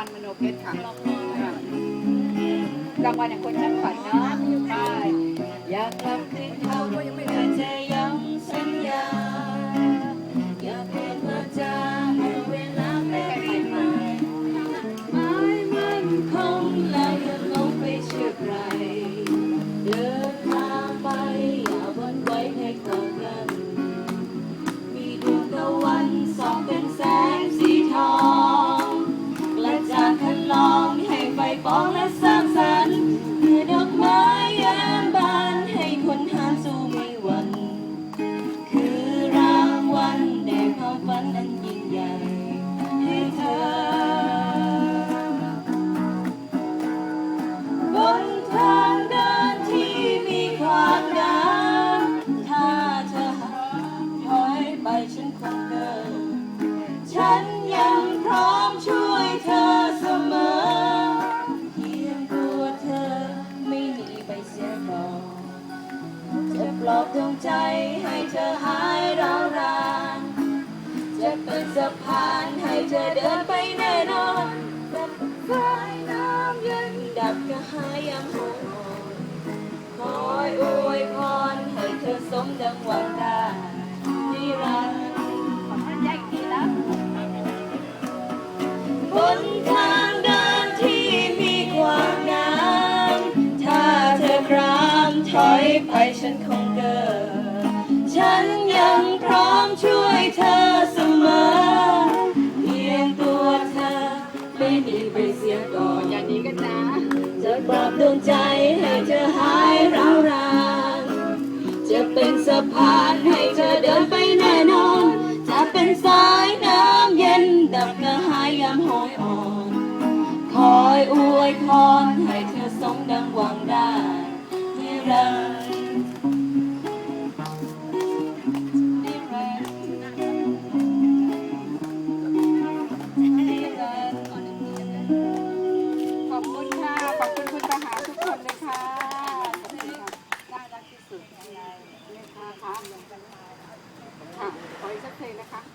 วัลมโนเพชรค่ะรางวัลแห่งคนช่างฝันเนาะไปอยากกลับคืน ปองและสร้างสรรค์เมื่อดอกไม้ย้มบานให้คนหาสู้ไม่หวั่นคือรางวัลแด่ความฝันอันยิ่งใหญ่ให้เธอบนทางเดินที่มีความงามถ้าเธอหักถอยไปฉันคงเดินฉันยังพร้อมช่วย ดวงใจให้เธอหายร้าวรานจะเป็นสะพานให้เธอเดินไปแน่นอนแบบสายน้ำเย็นดับกระหายยามหงอ่อนคอยอวยพรให้เธอสมดังหวัง ถอยไปฉันคงเดินฉันยังพร้อมช่วยเธอเสมอ เพียงตัวเธอ ไม่หนีไปเสียก่อนอย่าหนีกันนะจะปลอบดวงใจให้เธอหายร้าวรานจะเป็นสะพานให้เธอเดินไปแน่นอน จะเป็นสายน้ำเย็นดับกระหายยามโหยอ่อน คอยอวยพรให้เธอสมดังหวังได้ ขอบคุณค่ะ ขอบคุณคุณทหารทุกคนเลยค่ะน่ารักที่สุดเยค่ะค่ะขออีกสักเพลงนะคะ